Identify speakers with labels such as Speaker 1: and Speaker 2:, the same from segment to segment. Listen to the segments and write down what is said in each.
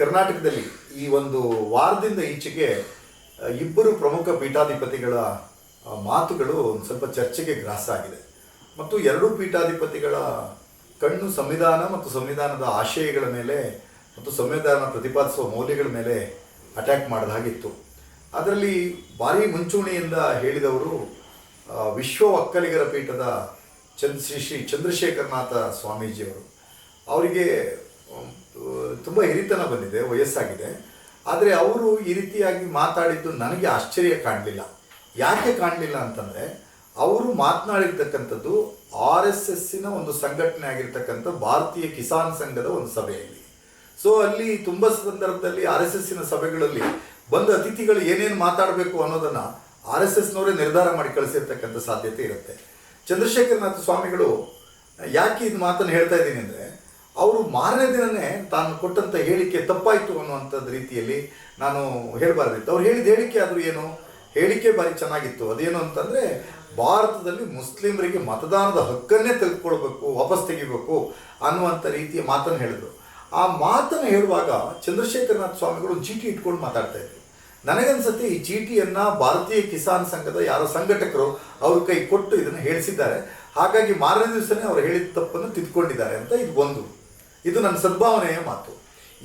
Speaker 1: ಕರ್ನಾಟಕದಲ್ಲಿ ಈ ಒಂದು ವಾರದಿಂದ ಈಚೆಗೆ ಇಬ್ಬರು ಪ್ರಮುಖ ಪೀಠಾಧಿಪತಿಗಳ ಮಾತುಗಳು ಒಂದು ಸ್ವಲ್ಪ ಚರ್ಚೆಗೆ ಗ್ರಾಸ ಆಗಿದೆ. ಮತ್ತು ಎರಡೂ ಪೀಠಾಧಿಪತಿಗಳ ಕಣ್ಣು ಸಂವಿಧಾನ ಮತ್ತು ಸಂವಿಧಾನದ ಆಶಯಗಳ ಮೇಲೆ ಮತ್ತು ಸಂವಿಧಾನ ಪ್ರತಿಪಾದಿಸುವ ಮೌಲ್ಯಗಳ ಮೇಲೆ ಅಟ್ಯಾಕ್ ಮಾಡಿದ ಹಾಗಿತ್ತು. ಅದರಲ್ಲಿ ಭಾರಿ ಮುಂಚೂಣಿಯಿಂದ ಹೇಳಿದವರು ವಿಶ್ವ ಒಕ್ಕಲಿಗರ ಪೀಠದ ಚಂದ್ರ ಶ್ರೀ ಶ್ರೀ ಚಂದ್ರಶೇಖರನಾಥ ಸ್ವಾಮೀಜಿಯವರು. ಅವರಿಗೆ ತುಂಬ ಹಿರಿತನ ಬಂದಿದೆ, ವಯಸ್ಸಾಗಿದೆ. ಆದರೆ ಅವರು ಈ ರೀತಿಯಾಗಿ ಮಾತಾಡಿದ್ದು ನನಗೆ ಆಶ್ಚರ್ಯ ಕಾಣಲಿಲ್ಲ. ಯಾಕೆ ಕಾಣಲಿಲ್ಲ ಅಂತಂದರೆ, ಅವರು ಮಾತನಾಡಿರ್ತಕ್ಕಂಥದ್ದು ಆರ್ ಎಸ್ ಎಸ್ಸಿನ ಒಂದು ಸಂಘಟನೆ ಆಗಿರ್ತಕ್ಕಂಥ ಭಾರತೀಯ ಕಿಸಾನ್ ಸಂಘದ ಒಂದು ಸಭೆಯಲ್ಲಿ. ಸೊ ಅಲ್ಲಿ ತುಂಬ ಸಂದರ್ಭದಲ್ಲಿ ಆರ್ ಎಸ್ ಎಸ್ಸಿನ ಸಭೆಗಳಲ್ಲಿ ಬಂದ ಅತಿಥಿಗಳು ಏನೇನು ಮಾತಾಡಬೇಕು ಅನ್ನೋದನ್ನು ಆರ್ ಎಸ್ ಎಸ್ನವರೇ ನಿರ್ಧಾರ ಮಾಡಿ ಕಳಿಸಿರ್ತಕ್ಕಂಥ ಸಾಧ್ಯತೆ ಇರುತ್ತೆ. ಚಂದ್ರಶೇಖರನಾಥ ಸ್ವಾಮಿಗಳು ಯಾಕೆ ಇದು ಮಾತನ್ನು ಹೇಳ್ತಾ ಇದ್ದೀನಿ ಅಂದರೆ ಅವರು ಮಾರನೇ ದಿನನೇ ತಾನು ಕೊಟ್ಟಂಥ ಹೇಳಿಕೆ ತಪ್ಪಾಯಿತು ಅನ್ನುವಂಥದ್ದು ರೀತಿಯಲ್ಲಿ ನಾನು ಹೇಳಬಾರ್ದಿತ್ತು. ಅವ್ರು ಹೇಳಿದ ಹೇಳಿಕೆ ಆದರೂ ಏನು? ಹೇಳಿಕೆ ಭಾರಿ ಚೆನ್ನಾಗಿತ್ತು. ಅದೇನು ಅಂತಂದರೆ, ಭಾರತದಲ್ಲಿ ಮುಸ್ಲಿಮರಿಗೆ ಮತದಾನದ ಹಕ್ಕನ್ನೇ ತೆಗೆದುಕೊಳ್ಬೇಕು, ವಾಪಸ್ ತೆಗಿಬೇಕು ಅನ್ನುವಂಥ ರೀತಿಯ ಮಾತನ್ನು ಹೇಳಿದ್ರು. ಆ ಮಾತನ್ನು ಹೇಳುವಾಗ ಚಂದ್ರಶೇಖರನಾಥ ಸ್ವಾಮಿಗಳು ಚೀಟಿ ಇಟ್ಕೊಂಡು ಮಾತಾಡ್ತಾ ಇದ್ರು. ನನಗನ್ಸುತ್ತೆ ಈ ಚೀಟಿಯನ್ನು ಭಾರತೀಯ ಕಿಸಾನ್ ಸಂಘದ ಯಾರೋ ಸಂಘಟಕರು ಅವ್ರ ಕೈ ಕೊಟ್ಟು ಇದನ್ನು ಹೇಳಿಸಿದ್ದಾರೆ. ಹಾಗಾಗಿ ಮಾರನೇ ದಿವಸನೇ ಅವ್ರು ಹೇಳಿದ ತಪ್ಪನ್ನು ತಿದ್ಕೊಂಡಿದ್ದಾರೆ ಅಂತ ಇದು ಒಂದು ಇದು ನನ್ನ ಸದ್ಭಾವನೆಯ ಮಾತು.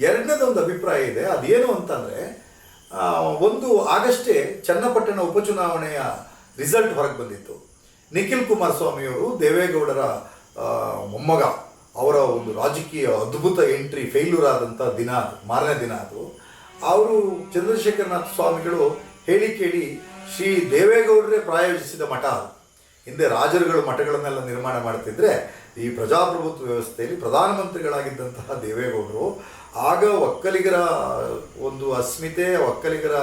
Speaker 1: ಎರಡನೇದೊಂದು ಅಭಿಪ್ರಾಯ ಇದೆ. ಅದೇನು ಅಂತಂದರೆ ಒಂದು ಆಗಷ್ಟೇ ಚನ್ನಪಟ್ಟಣ ಉಪಚುನಾವಣೆಯ ರಿಸಲ್ಟ್ ಹೊರಗೆ ಬಂದಿತ್ತು. ನಿಖಿಲ್ ಕುಮಾರಸ್ವಾಮಿಯವರು ದೇವೇಗೌಡರ ಮೊಮ್ಮಗ, ಅವರ ಒಂದು ರಾಜಕೀಯ ಅದ್ಭುತ ಎಂಟ್ರಿ ಫೇಲ್ಯೂರ್ ಆದಂಥ ದಿನ ಅದು, ಮಾರನೇ ದಿನ ಅದು. ಅವರು ಚಂದ್ರಶೇಖರನಾಥ ಸ್ವಾಮಿಗಳು ಹೇಳಿ ಕೇಳಿ, ಶ್ರೀ ದೇವೇಗೌಡರೇ ಪ್ರಾಯೋಜಿಸಿದ ಮಠ ಅದು. ಹಿಂದೆ ರಾಜರುಗಳು ಮಠಗಳನ್ನೆಲ್ಲ ನಿರ್ಮಾಣ ಮಾಡ್ತಿದ್ರೆ ಈ ಪ್ರಜಾಪ್ರಭುತ್ವ ವ್ಯವಸ್ಥೆಯಲ್ಲಿ ಪ್ರಧಾನಮಂತ್ರಿಗಳಾಗಿದ್ದಂತಹ ದೇವೇಗೌಡರು ಆಗ ಒಕ್ಕಲಿಗರ ಒಂದು ಅಸ್ಮಿತೆ, ಒಕ್ಕಲಿಗರ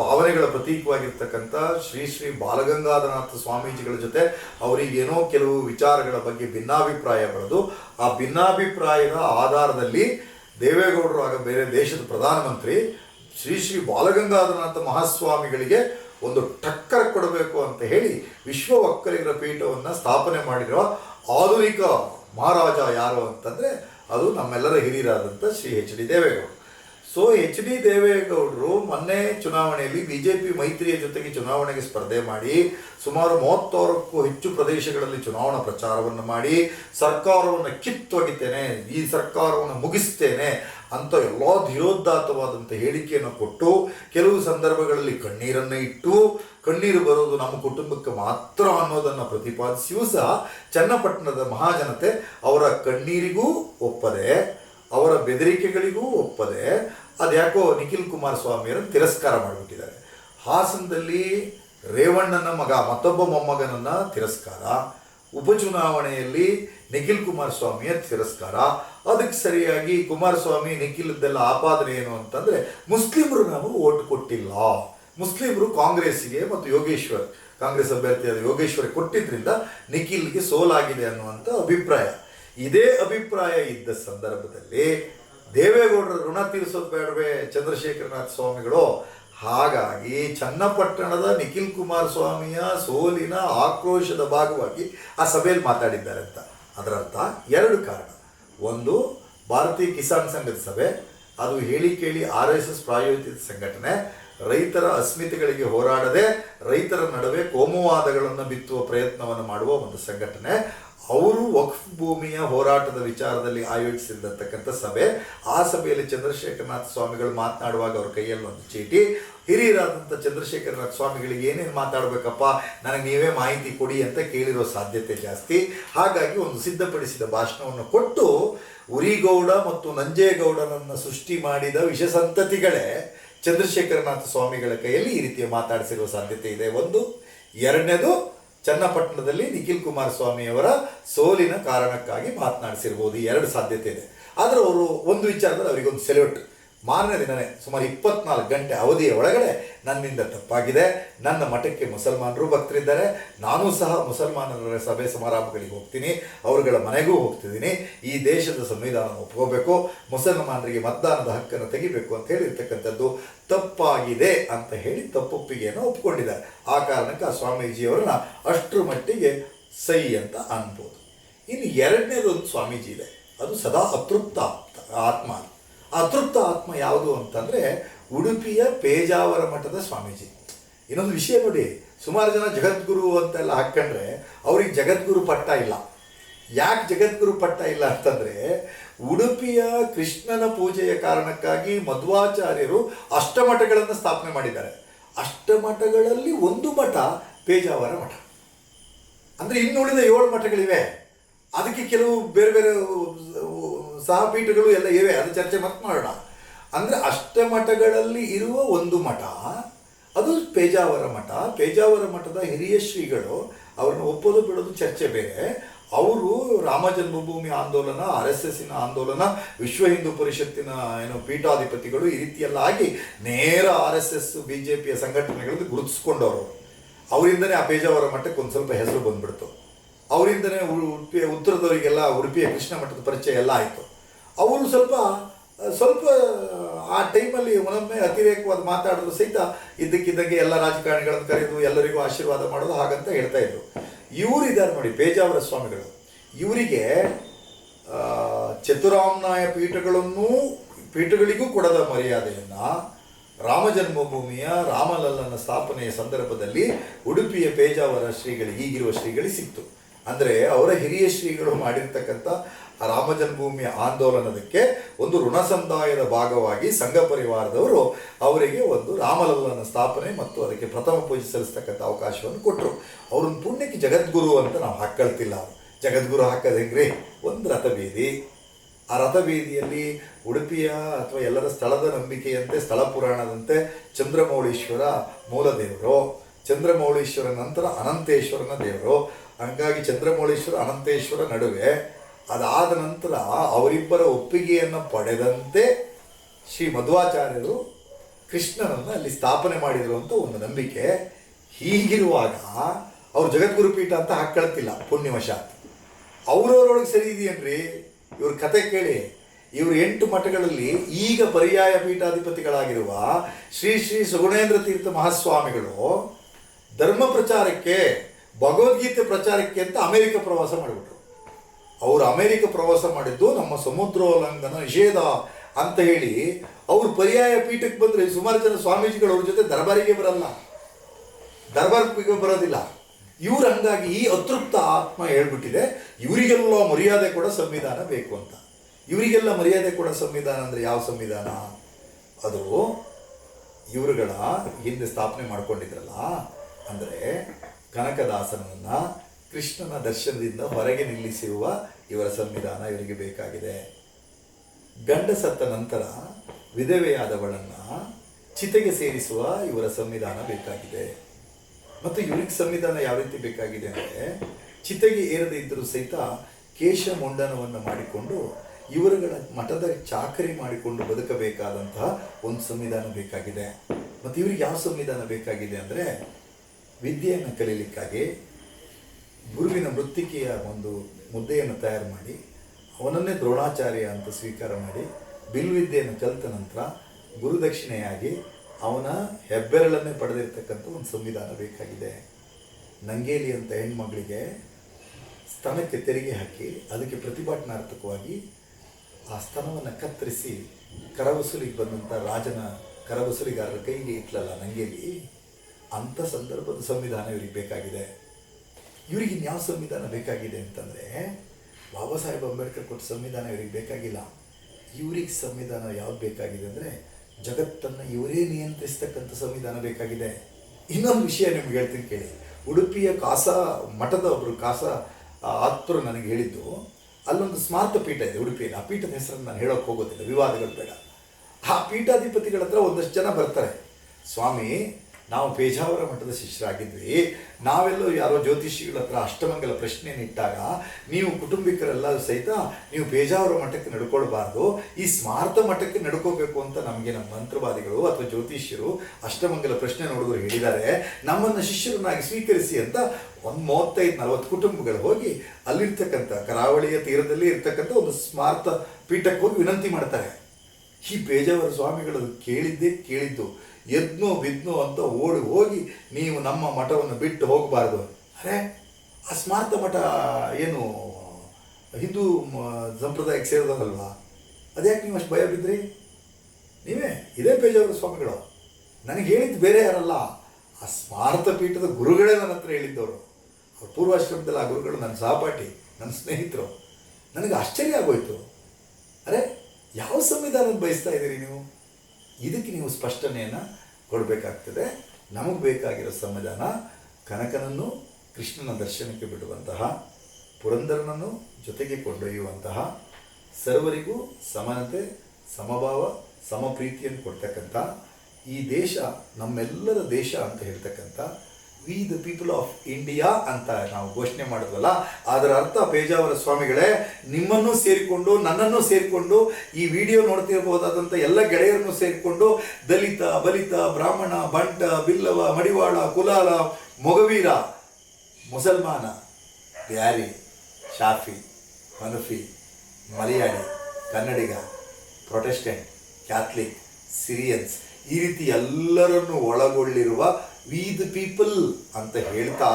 Speaker 1: ಭಾವನೆಗಳ ಪ್ರತೀಕವಾಗಿರ್ತಕ್ಕಂಥ ಶ್ರೀ ಶ್ರೀ ಬಾಲಗಂಗಾಧರನಾಥ ಸ್ವಾಮೀಜಿಗಳ ಜೊತೆ ಅವರಿಗೇನೋ ಕೆಲವು ವಿಚಾರಗಳ ಬಗ್ಗೆ ಭಿನ್ನಾಭಿಪ್ರಾಯ ಬರೆದು, ಆ ಭಿನ್ನಾಭಿಪ್ರಾಯದ ಆಧಾರದಲ್ಲಿ ದೇವೇಗೌಡರು ಆಗ ಬೇರೆ ದೇಶದ ಪ್ರಧಾನಮಂತ್ರಿ ಶ್ರೀ ಶ್ರೀ ಬಾಲಗಂಗಾಧರನಾಥ ಮಹಾಸ್ವಾಮಿಗಳಿಗೆ ಒಂದು ಟಕ್ಕರ್ ಕೊಡಬೇಕು ಅಂತ ಹೇಳಿ ವಿಶ್ವ ಒಕ್ಕಲಿಗರ ಪೀಠವನ್ನು ಸ್ಥಾಪನೆ ಮಾಡಿರುವ ಆಧುನಿಕ ಮಹಾರಾಜ ಯಾರು ಅಂತಂದರೆ ಅದು ನಮ್ಮೆಲ್ಲರ ಹಿರಿಯರಾದಂಥ ಶ್ರೀ ಎಚ್ ಡಿ ದೇವೇಗೌಡರು ಸೊ ಎಚ್ ಡಿ ದೇವೇಗೌಡರು ಮೊನ್ನೆ ಚುನಾವಣೆಯಲ್ಲಿ ಬಿ ಜೆ ಪಿ ಮೈತ್ರಿಯ ಜೊತೆಗೆ ಚುನಾವಣೆಗೆ ಸ್ಪರ್ಧೆ ಮಾಡಿ, ಸುಮಾರು ಮೂವತ್ತಾರಕ್ಕೂ ಹೆಚ್ಚು ಪ್ರದೇಶಗಳಲ್ಲಿ ಚುನಾವಣಾ ಪ್ರಚಾರವನ್ನು ಮಾಡಿ, ಸರ್ಕಾರವನ್ನು ಕಿತ್ತೊಗಿತೇನೆ ಈ ಸರ್ಕಾರವನ್ನು ಮುಗಿಸ್ತೇನೆ ಅಂತ ಎಲ್ಲ ಧೀರೋದ್ದಾತವಾದಂಥ ಹೇಳಿಕೆಯನ್ನು ಕೊಟ್ಟು ಕೆಲವು ಸಂದರ್ಭಗಳಲ್ಲಿ ಕಣ್ಣೀರನ್ನು ಇಟ್ಟು ಕಣ್ಣೀರು ಬರೋದು ನಮ್ಮ ಕುಟುಂಬಕ್ಕೆ ಮಾತ್ರ ಅನ್ನೋದನ್ನು ಪ್ರತಿಪಾದಿಸಿಯೂ ಸಹ ಚನ್ನಪಟ್ಟಣದ ಮಹಾಜನತೆ ಅವರ ಕಣ್ಣೀರಿಗೂ ಒಪ್ಪದೆ, ಅವರ ಬೆದರಿಕೆಗಳಿಗೂ ಒಪ್ಪದೆ, ಅದ್ಯಾಕೋ ನಿಖಿಲ್ ಕುಮಾರಸ್ವಾಮಿಯರನ್ನು ತಿರಸ್ಕಾರ ಮಾಡಿಬಿಟ್ಟಿದ್ದಾರೆ. ಹಾಸನದಲ್ಲಿ ರೇವಣ್ಣನ ಮಗ, ಮತ್ತೊಬ್ಬ ಮೊಮ್ಮಗನನ್ನು ತಿರಸ್ಕಾರ. ಉಪಚುನಾವಣೆಯಲ್ಲಿ ನಿಖಿಲ್ ಕುಮಾರಸ್ವಾಮಿಯ ತಿರಸ್ಕಾರ. ಅದಕ್ಕೆ ಸರಿಯಾಗಿ ಕುಮಾರಸ್ವಾಮಿ ನಿಖಿಲ್ದೆಲ್ಲ ಆಪಾದನೆ ಏನು ಅಂತಂದರೆ ಮುಸ್ಲಿಮರು ನಾವು ಓಟ್ ಕೊಟ್ಟಿಲ್ಲ. ಮುಸ್ಲಿಮರು ಕಾಂಗ್ರೆಸ್ಸಿಗೆ ಮತ್ತು ಯೋಗೇಶ್ವರ್, ಕಾಂಗ್ರೆಸ್ ಅಭ್ಯರ್ಥಿಯಾದ ಯೋಗೇಶ್ವರ್ ಕೊಟ್ಟಿದ್ರಿಂದ ನಿಖಿಲ್ಗೆ ಸೋಲಾಗಿದೆ ಅನ್ನುವಂಥ ಅಭಿಪ್ರಾಯ. ಇದೇ ಅಭಿಪ್ರಾಯ ಇದ್ದ ಸಂದರ್ಭದಲ್ಲಿ ದೇವೇಗೌಡರ ಋಣ ತೀರಿಸೋದು ಬೇಡವೇ ಚಂದ್ರಶೇಖರನಾಥ ಸ್ವಾಮಿಗಳು? ಹಾಗಾಗಿ ಚನ್ನಪಟ್ಟಣದ ನಿಖಿಲ್ ಕುಮಾರಸ್ವಾಮಿಯ ಸೋಲಿನ ಆಕ್ರೋಶದ ಭಾಗವಾಗಿ ಆ ಸಭೆಯಲ್ಲಿ ಮಾತಾಡಿದ್ದಾರೆ ಅಂತ. ಅದರರ್ಥ ಎರಡು ಕಾರಣ. ಒಂದು, ಭಾರತೀಯ ಕಿಸಾನ್ ಸಂಘದ ಸಭೆ, ಅದು ಹೇಳಿ ಕೇಳಿ ಆರ್ ಎಸ್ ಎಸ್ ಪ್ರಾಯೋಜಿತ ಸಂಘಟನೆ, ರೈತರ ಅಸ್ಮಿತೆಗಳಿಗೆ ಹೋರಾಡದೆ ರೈತರ ನಡುವೆ ಕೋಮುವಾದಗಳನ್ನು ಬಿತ್ತುವ ಪ್ರಯತ್ನವನ್ನು ಮಾಡುವ ಒಂದು ಸಂಘಟನೆ, ಅವರು ವಕ್ಫ್ ಭೂಮಿಯ ಹೋರಾಟದ ವಿಚಾರದಲ್ಲಿ ಆಯೋಜಿಸಿರ್ತಕ್ಕಂಥ ಸಭೆ. ಆ ಸಭೆಯಲ್ಲಿ ಚಂದ್ರಶೇಖರನಾಥ ಸ್ವಾಮಿಗಳು ಮಾತನಾಡುವಾಗ ಅವ್ರ ಕೈಯಲ್ಲಿ ಒಂದು ಚೀಟಿ ಹಿರಿಯರಾದಂಥ ಚಂದ್ರಶೇಖರನಾಥ ಸ್ವಾಮಿಗಳಿಗೆ ಏನೇನು ಮಾತಾಡಬೇಕಪ್ಪ, ನನಗೆ ನೀವೇ ಮಾಹಿತಿ ಕೊಡಿ ಅಂತ ಕೇಳಿರೋ ಸಾಧ್ಯತೆ ಜಾಸ್ತಿ. ಹಾಗಾಗಿ ಒಂದು ಸಿದ್ಧಪಡಿಸಿದ ಭಾಷಣವನ್ನು ಕೊಟ್ಟು ಉರಿಗೌಡ ಮತ್ತು ನಂಜೇಗೌಡನನ್ನು ಸೃಷ್ಟಿ ಮಾಡಿದ ವಿಷಸಂತತಿಗಳೇ ಚಂದ್ರಶೇಖರನಾಥ ಸ್ವಾಮಿಗಳ ಕೈಯಲ್ಲಿ ಈ ರೀತಿಯ ಮಾತಾಡಿಸಿರುವ ಸಾಧ್ಯತೆ ಇದೆ. ಒಂದು. ಎರಡನೇದು, ಚನ್ನಪಟ್ಟಣದಲ್ಲಿ ನಿಖಿಲ್ ಕುಮಾರಸ್ವಾಮಿಯವರ ಸೋಲಿನ ಕಾರಣಕ್ಕಾಗಿ ಮಾತನಾಡಿಸಿರ್ಬೋದು. ಎರಡು ಸಾಧ್ಯತೆ ಇದೆ. ಆದರೆ ಅವರು ಒಂದು ವಿಚಾರದಲ್ಲಿ ಅವರಿಗೊಂದು ಸೆಲ್ಯೂಟ್. ಮಾರನೇ ದಿನವೇ ಸುಮಾರು ಇಪ್ಪತ್ನಾಲ್ಕು ಗಂಟೆ ಅವಧಿಯ ಒಳಗಡೆ ನನ್ನಿಂದ ತಪ್ಪಾಗಿದೆ. ನನ್ನ ಮಠಕ್ಕೆ ಮುಸಲ್ಮಾನರು ಭಕ್ತರಿದ್ದಾರೆ. ನಾನೂ ಸಹ ಮುಸಲ್ಮಾನರ ಸಭೆ ಸಮಾರಂಭಗಳಿಗೆ ಹೋಗ್ತೀನಿ. ಅವರುಗಳ ಮನೆಗೂ ಹೋಗ್ತಿದ್ದೀನಿ. ಈ ದೇಶದ ಸಂವಿಧಾನ ಒಪ್ಕೋಬೇಕು. ಮುಸಲ್ಮಾನರಿಗೆ ಮತದಾನದ ಹಕ್ಕನ್ನು ತೆಗಿಬೇಕು ಅಂತ ಹೇಳಿರ್ತಕ್ಕಂಥದ್ದು ತಪ್ಪಾಗಿದೆ ಅಂತ ಹೇಳಿ ತಪ್ಪೊಪ್ಪಿಗೆಯನ್ನು ಒಪ್ಕೊಂಡಿದ್ದಾರೆ. ಆ ಕಾರಣಕ್ಕೆ ಆ ಸ್ವಾಮೀಜಿಯವರನ್ನ ಅಷ್ಟರ ಮಟ್ಟಿಗೆ ಸೈ ಅಂತ ಅನ್ಬೋದು. ಇನ್ನು ಎರಡನೇದೊಂದು ಸ್ವಾಮೀಜಿ ಇದೆ. ಅದು ಸದಾ ಅತೃಪ್ತ ಆತ್ಮ ಅತೃಪ್ತ ಆತ್ಮ ಯಾವುದು ಅಂತಂದರೆ ಉಡುಪಿಯ ಪೇಜಾವರ ಮಠದ ಸ್ವಾಮೀಜಿ. ಇನ್ನೊಂದು ವಿಷಯ ನೋಡಿ, ಸುಮಾರು ಜನ ಜಗದ್ಗುರು ಅಂತೆಲ್ಲ ಹಾಕ್ಕೊಂಡ್ರೆ ಅವ್ರಿಗೆ ಜಗದ್ಗುರು ಪಟ್ಟ ಇಲ್ಲ. ಯಾಕೆ ಜಗದ್ಗುರು ಪಟ್ಟ ಇಲ್ಲ ಅಂತಂದರೆ, ಉಡುಪಿಯ ಕೃಷ್ಣನ ಪೂಜೆಯ ಕಾರಣಕ್ಕಾಗಿ ಮಧ್ವಾಚಾರ್ಯರು ಅಷ್ಟಮಠಗಳನ್ನು ಸ್ಥಾಪನೆ ಮಾಡಿದ್ದಾರೆ. ಅಷ್ಟಮಠಗಳಲ್ಲಿ ಒಂದು ಮಠ ಪೇಜಾವರ ಮಠ. ಅಂದರೆ ಇನ್ನುಳಿದ ಏಳು ಮಠಗಳಿವೆ. ಅದಕ್ಕೆ ಕೆಲವು ಬೇರೆ ಬೇರೆ ಸಹಪೀಠಗಳು ಎಲ್ಲ ಇವೆ, ಅದು ಚರ್ಚೆ ಮತ್ತೆ ಮಾಡೋಣ. ಅಂದರೆ ಅಷ್ಟಮಠಗಳಲ್ಲಿ ಇರುವ ಒಂದು ಮಠ, ಅದು ಪೇಜಾವರ ಮಠ. ಪೇಜಾವರ ಮಠದ ಹಿರಿಯ ಶ್ರೀಗಳು ಅವ್ರನ್ನ ಒಪ್ಪೋದು ಬಿಡೋದು ಚರ್ಚೆ ಬೇರೆ. ಅವರು ರಾಮ ಜನ್ಮಭೂಮಿ ಆಂದೋಲನ, ಆರ್ ಎಸ್ ಎಸ್ಸಿನ ಆಂದೋಲನ, ವಿಶ್ವ ಹಿಂದೂ ಪರಿಷತ್ತಿನ ಏನು ಪೀಠಾಧಿಪತಿಗಳು ಈ ರೀತಿಯೆಲ್ಲ ಆಗಿ ನೇರ R S S B J ಪಿಯ ಸಂಘಟನೆಗಳನ್ನು ಗುರುತಿಸ್ಕೊಂಡವರು ಅವರಿಂದನೇ ಆ ಪೇಜಾವರ ಮಠಕ್ಕೆ ಒಂದು ಸ್ವಲ್ಪ ಹೆಸರು ಬಂದ್ಬಿಡ್ತು. ಅವರಿಂದನೇ ಉಡುಪಿಯ ಉತ್ತರದವರಿಗೆಲ್ಲ ಉಡುಪಿಯ ಕೃಷ್ಣ ಮಠದ ಪರಿಚಯ ಎಲ್ಲ ಆಯಿತು. ಅವರು ಸ್ವಲ್ಪ ಸ್ವಲ್ಪ, ಆ ಟೈಮಲ್ಲಿ ಒಮ್ಮೊಮ್ಮೆ ಅತಿರೇಕವಾದ ಮಾತಾಡಲು ಸಹಿತ ಇದ್ದಕ್ಕಿದ್ದಂಗೆ ಎಲ್ಲ ರಾಜಕಾರಣಿಗಳನ್ನು ಕರೆದು ಎಲ್ಲರಿಗೂ ಆಶೀರ್ವಾದ ಮಾಡೋದು ಹಾಗಂತ ಹೇಳ್ತಾ ಇದ್ರು. ಇವರು ಇದ್ದಾರೆ ನೋಡಿ, ಪೇಜಾವರ ಸ್ವಾಮಿಗಳು. ಇವರಿಗೆ ಚತುರಾಮನಾಯ ಪೀಠಗಳನ್ನೂ, ಪೀಠಗಳಿಗೂ ಕೊಡದ ಮರ್ಯಾದೆಯನ್ನು ರಾಮ ಜನ್ಮಭೂಮಿಯ ರಾಮಲಲ್ಲನ ಸ್ಥಾಪನೆಯ ಸಂದರ್ಭದಲ್ಲಿ ಉಡುಪಿಯ ಪೇಜಾವರ ಶ್ರೀಗಳಿಗೆ ಈಗಿರುವ ಶ್ರೀಗಳಿಗೆ ಸಿಕ್ತು. ಅಂದರೆ ಅವರ ಹಿರಿಯ ಶ್ರೀಗಳು ಮಾಡಿರ್ತಕ್ಕಂಥ ರಾಮ ಜನ್ಮಭೂಮಿಯ ಆಂದೋಲನದಕ್ಕೆ ಒಂದು ಋಣ ಸಮುದಾಯದ ಭಾಗವಾಗಿ ಸಂಘ ಪರಿವಾರದವರು ಅವರಿಗೆ ಒಂದು ರಾಮಲಲ್ಲನ ಸ್ಥಾಪನೆ ಮತ್ತು ಅದಕ್ಕೆ ಪ್ರಥಮ ಪೂಜೆ ಸಲ್ಲಿಸ್ತಕ್ಕಂಥ ಅವಕಾಶವನ್ನು ಕೊಟ್ಟರು. ಅವ್ರನ್ನ ಪುಣ್ಯಕ್ಕೆ ಜಗದ್ಗುರು ಅಂತ ನಾವು ಹಾಕಳ್ತಿಲ್ಲ. ಜಗದ್ಗುರು ಹಾಕೋದು ಹೆಂಗ್ರಿ ಒಂದು ರಥಬೀದಿ. ಆ ರಥಬೀದಿಯಲ್ಲಿ ಉಡುಪಿಯ ಅಥವಾ ಎಲ್ಲರ ಸ್ಥಳದ ನಂಬಿಕೆಯಂತೆ, ಸ್ಥಳ ಪುರಾಣದಂತೆ ಚಂದ್ರಮೌಳೀಶ್ವರ ಮೂಲದೇವರು, ಚಂದ್ರಮೌಳೀಶ್ವರ ನಂತರ ಅನಂತೇಶ್ವರನ ದೇವರು. ಹಂಗಾಗಿ ಚಂದ್ರಮೌಳೀಶ್ವರ ಅನಂತೇಶ್ವರ ನಡುವೆ ಅದಾದ ನಂತರ ಅವರಿಬ್ಬರ ಒಪ್ಪಿಗೆಯನ್ನು ಪಡೆದಂತೆ ಶ್ರೀ ಮಧ್ವಾಚಾರ್ಯರು ಕೃಷ್ಣನನ್ನು ಅಲ್ಲಿ ಸ್ಥಾಪನೆ ಮಾಡಿದರು ಅಂತ ಒಂದು ನಂಬಿಕೆ. ಹೀಗಿರುವಾಗ ಅವರು ಜಗದ್ಗುರು ಪೀಠ ಅಂತ ಹಾಕ್ಕೊಳ್ತಿಲ್ಲ ಪುಣ್ಯವಶಾತ್ ಅವರವರೊಳಗೆ ಸರಿ ಇದೆಯನ್ರಿ? ಇವ್ರ ಕತೆ ಕೇಳಿ. ಇವರು ಎಂಟು ಮಠಗಳಲ್ಲಿ ಈಗ ಪರ್ಯಾಯ ಪೀಠಾಧಿಪತಿಗಳಾಗಿರುವ ಶ್ರೀ ಶ್ರೀ ಸುಗುಣೇಂದ್ರ ತೀರ್ಥ ಮಹಾಸ್ವಾಮಿಗಳು ಧರ್ಮ ಪ್ರಚಾರಕ್ಕೆ, ಭಗವದ್ಗೀತೆ ಪ್ರಚಾರಕ್ಕೆ ಅಂತ ಅಮೆರಿಕ ಪ್ರವಾಸ ಮಾಡಿಬಿಟ್ರು. ಅವರು ಅಮೆರಿಕ ಪ್ರವಾಸ ಮಾಡಿದ್ದು ನಮ್ಮ ಸಮುದ್ರೋಲ್ಲಂಘನ ನಿಷೇಧ ಅಂತ ಹೇಳಿ ಅವರು ಪರ್ಯಾಯ ಪೀಠಕ್ಕೆ ಬಂದರೆ ಸುಮಾರು ಜನ ಸ್ವಾಮೀಜಿಗಳು ಅವ್ರ ಜೊತೆ ದರ್ಬಾರಿಗೆ ಬರಲ್ಲ. ದರ್ಬಾರ್ಗೆ ಬರೋದಿಲ್ಲ. ಇವ್ರು ಹಂಗಾಗಿ ಈ ಅತೃಪ್ತ ಆತ್ಮ ಹೇಳ್ಬಿಟ್ಟಿದೆ, ಇವರಿಗೆಲ್ಲ ಮರ್ಯಾದೆ ಕೂಡ ಸಂವಿಧಾನ ಬೇಕು ಅಂತ. ಇವರಿಗೆಲ್ಲ ಮರ್ಯಾದೆ ಕೂಡ ಸಂವಿಧಾನ ಅಂದರೆ ಯಾವ ಸಂವಿಧಾನ? ಅದು ಇವರುಗಳ ಹಿಂದೆ ಸ್ಥಾಪನೆ ಮಾಡ್ಕೊಂಡಿದ್ರಲ್ಲ, ಅಂದರೆ ಕನಕದಾಸನನ್ನ ಕೃಷ್ಣನ ದರ್ಶನದಿಂದ ಹೊರಗೆ ನಿಲ್ಲಿಸಿರುವ ಇವರ ಸಂವಿಧಾನ ಇವರಿಗೆ ಬೇಕಾಗಿದೆ. ಗಂಡ ಸತ್ತ ನಂತರ ವಿಧವೆಯಾದವಳನ್ನು ಚಿತೆಗೆ ಸೇರಿಸುವ ಇವರ ಸಂವಿಧಾನ ಬೇಕಾಗಿದೆ. ಮತ್ತು ಇವರಿಗೆ ಸಂವಿಧಾನ ಯಾವ ರೀತಿ ಬೇಕಾಗಿದೆ ಅಂದರೆ, ಚಿತೆಗೆ ಏರದೇ ಇದ್ದರೂ ಸಹಿತ ಕೇಶ ಮುಂಡನವನ್ನು ಮಾಡಿಕೊಂಡು ಇವರುಗಳ ಮಠದ ಚಾಕರಿ ಮಾಡಿಕೊಂಡು ಬದುಕಬೇಕಾದಂತಹ ಒಂದು ಸಂವಿಧಾನ ಬೇಕಾಗಿದೆ. ಮತ್ತು ಇವ್ರಿಗೆ ಯಾವ ಸಂವಿಧಾನ ಬೇಕಾಗಿದೆ ಅಂದರೆ, ವಿದ್ಯೆಯನ್ನು ಕಲೀಲಿಕ್ಕಾಗಿ ಗುರುವಿನ ಮೃತ್ತಿಕೆಯ ಒಂದು ಮುದ್ದೆಯನ್ನು ತಯಾರು ಮಾಡಿ, ಅವನನ್ನೇ ದ್ರೋಣಾಚಾರ್ಯ ಅಂತ ಸ್ವೀಕಾರ ಮಾಡಿ, ಬಿಲ್ವಿದ್ಯೆಯನ್ನು ಕಲಿತ ನಂತರ ಗುರುದಕ್ಷಿಣೆಯಾಗಿ ಅವನ ಹೆಬ್ಬೆರಳನ್ನೇ ಪಡೆದಿರ್ತಕ್ಕಂಥ ಒಂದು ಸಂವಿಧಾನ ಬೇಕಾಗಿದೆ. ನಂಗೇಲಿ ಅಂತ ಹೆಣ್ಮಗಳಿಗೆ ಸ್ತನಕ್ಕೆ ತೆರಿಗೆ ಹಾಕಿ, ಅದಕ್ಕೆ ಪ್ರತಿಭಟನಾರ್ಥಕವಾಗಿ ಆ ಸ್ತನವನ್ನು ಕತ್ತರಿಸಿ ಕರವಸೂಲಿಗೆ ಬಂದಂಥ ರಾಜನ ಕರವಸೂಲಿಗಾರರ ಕೈಗೆ ಇಟ್ಲಲ್ಲ ನಂಗೇಲಿ, ಅಂಥ ಸಂದರ್ಭದ ಸಂವಿಧಾನ ಇವರಿಗೆ ಬೇಕಾಗಿದೆ. ಇವ್ರಿಗೆ ಇನ್ಯಾವ ಸಂವಿಧಾನ ಬೇಕಾಗಿದೆ ಅಂತಂದರೆ, ಬಾಬಾ ಸಾಹೇಬ್ ಅಂಬೇಡ್ಕರ್ ಕೊಟ್ಟ ಸಂವಿಧಾನ ಇವ್ರಿಗೆ ಬೇಕಾಗಿಲ್ಲ. ಇವ್ರಿಗೆ ಸಂವಿಧಾನ ಯಾವ್ದು ಬೇಕಾಗಿದೆ ಅಂದರೆ, ಜಗತ್ತನ್ನು ಇವರೇ ನಿಯಂತ್ರಿಸ್ತಕ್ಕಂಥ ಸಂವಿಧಾನ ಬೇಕಾಗಿದೆ. ಇನ್ನೊಂದು ವಿಷಯ ನಿಮ್ಗೆ ಹೇಳ್ತೀನಿ ಕೇಳಿ. ಉಡುಪಿಯ ಕಾಸ ಮಠದ ಒಬ್ಬರು ಕಾಸ ಆತ್ಮರು ನನಗೆ ಹೇಳಿದ್ದು, ಅಲ್ಲೊಂದು ಸ್ಮಾರ್ತ ಪೀಠ ಇದೆ ಉಡುಪಿಯಲ್ಲಿ. ಆ ಪೀಠದ ಹೆಸರನ್ನು ನಾನು ಹೇಳೋಕೆ ಹೋಗೋದಿಲ್ಲ, ವಿವಾದಗಳು ಬೇಡ. ಆ ಪೀಠಾಧಿಪತಿಗಳ ಹತ್ರ ಒಂದಷ್ಟು ಜನ ಬರ್ತಾರೆ. ಸ್ವಾಮಿ ನಾವು ಪೇಜಾವರ ಮಠದ ಶಿಷ್ಯರಾಗಿದ್ವಿ. ನಾವೆಲ್ಲೋ ಯಾರೋ ಜ್ಯೋತಿಷಿಗಳ ಹತ್ರ ಅಷ್ಟಮಂಗಲ ಪ್ರಶ್ನೆಯನ್ನು ಇಟ್ಟಾಗ ನೀವು ಕುಟುಂಬಿಕರೆಲ್ಲ ಸಹಿತ ನೀವು ಪೇಜಾವರ ಮಠಕ್ಕೆ ನಡ್ಕೊಳ್ಬಾರ್ದು. ಈ ಸ್ಮಾರ್ತ ಮಠಕ್ಕೆ ನಡ್ಕೋಬೇಕು ಅಂತ ನಮಗೆ ನಮ್ಮ ಮಂತ್ರವಾದಿಗಳು ಅಥವಾ ಜ್ಯೋತಿಷ್ಯರು ಅಷ್ಟಮಂಗಲ ಪ್ರಶ್ನೆ ನೋಡಿದ್ರು ಹೇಳಿದ್ದಾರೆ. ನಮ್ಮನ್ನು ಶಿಷ್ಯರನ್ನಾಗಿ ಸ್ವೀಕರಿಸಿ ಅಂತ ಒಂದು ಮೂವತ್ತೈದು, ನಲವತ್ತು ಕುಟುಂಬಗಳು ಹೋಗಿ ಅಲ್ಲಿರ್ತಕ್ಕಂಥ ಕರಾವಳಿಯ ತೀರದಲ್ಲಿ ಇರ್ತಕ್ಕಂಥ ಒಂದು ಸ್ಮಾರ್ತ ಪೀಠಕ್ಕೆ ಹೋಗಿ ವಿನಂತಿ ಮಾಡ್ತಾರೆ. ಈ ಪೇಜಾವರ ಸ್ವಾಮಿಗಳು ಕೇಳಿದ್ದೇ ಕೇಳಿದ್ದು ಎದ್ನೋ ಬಿದ್ನೋ ಅಂತ ಓಡಿ ಹೋಗಿ ನೀವು ನಮ್ಮ ಮಠವನ್ನು ಬಿಟ್ಟು ಹೋಗಬಾರ್ದು. ಅರೆ ಆ ಸ್ಮಾರ್ತ ಮಠ ಏನು ಹಿಂದೂ ಸಂಪ್ರದಾಯಕ್ಕೆ ಸೇರಿದಲ್ವಾ ಅದ್ಯಾಕೆ ನೀವು ಅಷ್ಟು ಭಯ ಬಿದ್ರಿ ಇದೇ ಪೇಜಾವರ ಸ್ವಾಮಿಗಳು. ನನಗೆ ಹೇಳಿದ್ದು ಬೇರೆ ಯಾರಲ್ಲ. ಆ ಸ್ಮಾರತ ಪೀಠದ ಗುರುಗಳೇ ನನ್ನ ಹತ್ರ ಹೇಳಿದ್ದವರು. ಅವ್ರ ಪೂರ್ವಾಶ್ರಮದಲ್ಲಿ ಆ ಗುರುಗಳು ನನ್ನ ಸಹಪಾಠಿ, ನನ್ನ ಸ್ನೇಹಿತರು. ನನಗೆ ಆಶ್ಚರ್ಯ ಆಗೋಯ್ತು. ಅರೆ ಯಾವ ಸಂವಿಧಾನ ಬಯಸ್ತಾ ಇದ್ದೀರಿ ನೀವು? ಇದಕ್ಕೆ ನೀವು ಸ್ಪಷ್ಟನೆಯನ್ನು ಕೊಡಬೇಕಾಗ್ತದೆ. ನಮಗೆ ಬೇಕಾಗಿರೋ ಸಂವಿಧಾನ ಕನಕನನ್ನು ಕೃಷ್ಣನ ದರ್ಶನಕ್ಕೆ ಬಿಡುವಂತಹ, ಪುರಂದರನನ್ನು ಜೊತೆಗೆ ಕೊಂಡೊಯ್ಯುವಂತಹ, ಸರ್ವರಿಗೂ ಸಮಾನತೆ, ಸಮಭಾವ, ಸಮಪ್ರೀತಿಯನ್ನು ಕೊಡ್ತಕ್ಕಂಥ, ಈ ದೇಶ ನಮ್ಮೆಲ್ಲರ ದೇಶ ಅಂತ ಹೇಳ್ತಕ್ಕಂಥ we the people of India ಅಂತ ನಾವು ಘೋಷಣೆ ಮಾಡಿದ್ವಲ್ಲ, ಅದರ ಅರ್ಥ ಪೇಜಾವರ ಸ್ವಾಮಿಗಳೇ, ನಿಮ್ಮನ್ನು ಸೇರಿಕೊಂಡು, ನನ್ನನ್ನು ಸೇರಿಕೊಂಡು ಈ ವಿಡಿಯೋ ನೋಡ್ತಿರಬಹುದಾದಂಥ ಎಲ್ಲ ಗೆಳೆಯರನ್ನು ಸೇರಿಕೊಂಡು ದಲಿತ, ಬಲಿತ, ಬ್ರಾಹ್ಮಣ, ಬಂಟ, ಬಿಲ್ಲವ, ಮಡಿವಾಳ, ಕುಲಾಲ, ಮೊಗವೀರ, ಮುಸಲ್ಮಾನ, Beary, Shafi ಮನುಫಿ Malayali, Kannadiga, Protestant, Catholic, Syrians ಈ ರೀತಿ ಎಲ್ಲರನ್ನು ಒಳಗೊಳ್ಳಿರುವ ವಿ ದ ಪೀಪಲ್ ಅಂತ ಹೇಳ್ತಾ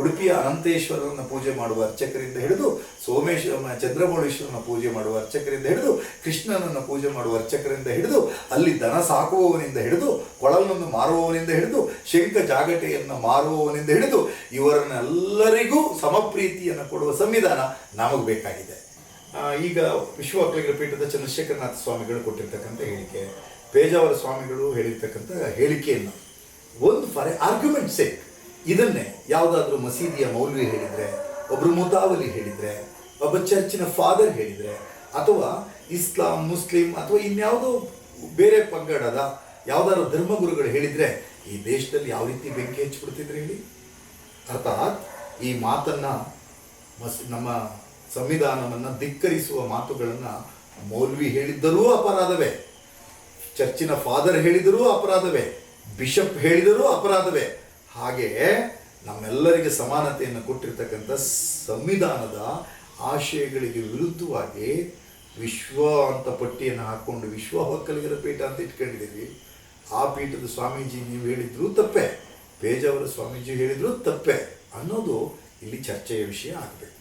Speaker 1: ಉಡುಪಿಯ ಅನಂತೇಶ್ವರನ ಪೂಜೆ ಮಾಡುವ ಅರ್ಚಕರಿಂದ ಹಿಡಿದು ಸೋಮೇಶ್ವರ ಚಂದ್ರಮೌಳೇಶ್ವರನ ಪೂಜೆ ಮಾಡುವ ಅರ್ಚಕರಿಂದ ಹಿಡಿದು ಕೃಷ್ಣನನ್ನು ಪೂಜೆ ಮಾಡುವ ಅರ್ಚಕರಿಂದ ಹಿಡಿದು ಅಲ್ಲಿ ದನ ಸಾಕುವವನಿಂದ ಹಿಡಿದು ಕೊಳಲನ್ನು ಮಾರುವವನಿಂದ ಹಿಡಿದು ಶಂಖ ಜಾಗಟೆಯನ್ನು ಮಾರುವವನಿಂದ ಹಿಡಿದು ಇವರನ್ನೆಲ್ಲರಿಗೂ ಸಮಪ್ರೀತಿಯನ್ನು ಕೊಡುವ ಸಂವಿಧಾನ ನಮಗೆ ಬೇಕಾಗಿದೆ. ಈಗ ವಿಶ್ವ ಒಕ್ಕಲಿಗರ ಪೀಠದ ಚಂದ್ರಶೇಖರನಾಥ ಸ್ವಾಮಿಗಳು ಕೊಟ್ಟಿರ್ತಕ್ಕಂಥ ಹೇಳಿಕೆ, ಪೇಜಾವರ ಸ್ವಾಮಿಗಳು ಹೇಳಿರ್ತಕ್ಕಂಥ ಹೇಳಿಕೆಯನ್ನು ಒಂದು ಫಾರ್ ಆರ್ಗ್ಯುಮೆಂಟ್ ಸೇಕ್ ಇದನ್ನೇ ಯಾವುದಾದ್ರೂ ಮಸೀದಿಯ ಮೌಲ್ವಿ ಹೇಳಿದರೆ ಒಬ್ಬರು ಮುತಾವಲಿ ಹೇಳಿದರೆ, ಒಬ್ಬ ಚರ್ಚಿನ ಫಾದರ್ ಹೇಳಿದರೆ, ಅಥವಾ ಇಸ್ಲಾಂ, ಮುಸ್ಲಿಂ, ಅಥವಾ ಇನ್ಯಾವುದೋ ಬೇರೆ ಪಂಗಡದ ಯಾವುದಾದ್ರು ಧರ್ಮಗುರುಗಳು ಹೇಳಿದರೆ, ಈ ದೇಶದಲ್ಲಿ ಯಾವ ರೀತಿ ಬೆಂಕಿ ಹೆಚ್ಚಿಬಿಡ್ತಿದ್ರು ಹೇಳಿ? ಅರ್ಥಾತ್ ಈ ಮಾತನ್ನು ಮಸ್, ನಮ್ಮ ಸಂವಿಧಾನವನ್ನು ಧಿಕ್ಕರಿಸುವ ಮಾತುಗಳನ್ನು ಮೌಲ್ವಿ ಹೇಳಿದ್ದರೂ ಅಪರಾಧವೇ. ಚರ್ಚಿನ ಫಾದರ್ ಹೇಳಿದರೂ ಅಪರಾಧವೇ. ಬಿಷಪ್ ಹೇಳಿದರೂ ಅಪರಾಧವೇ? ಹಾಗೆ ನಮ್ಮೆಲ್ಲರಿಗೆ ಸಮಾನತೆಯನ್ನು ಕೊಟ್ಟಿರ್ತಕ್ಕಂಥ ಸಂವಿಧಾನದ ಆಶಯಗಳಿಗೆ ವಿರುದ್ಧವಾಗಿ ವಿಶ್ವ ಅಂತ ಪಟ್ಟಿಯನ್ನು ಹಾಕ್ಕೊಂಡು ವಿಶ್ವ ಒಕ್ಕಲಿಗರ ಪೀಠ ಅಂತ ಇಟ್ಕೊಂಡಿದ್ದೀವಿ. ಆ ಪೀಠದ ಸ್ವಾಮೀಜಿ ನೀವು ಹೇಳಿದ್ರು ತಪ್ಪೆ. ಪೇಜಾವರ ಸ್ವಾಮೀಜಿ ಹೇಳಿದ್ರು ತಪ್ಪೆ ಅನ್ನೋದು ಇಲ್ಲಿ ಚರ್ಚೆಯ ವಿಷಯ ಆಗಬೇಕು.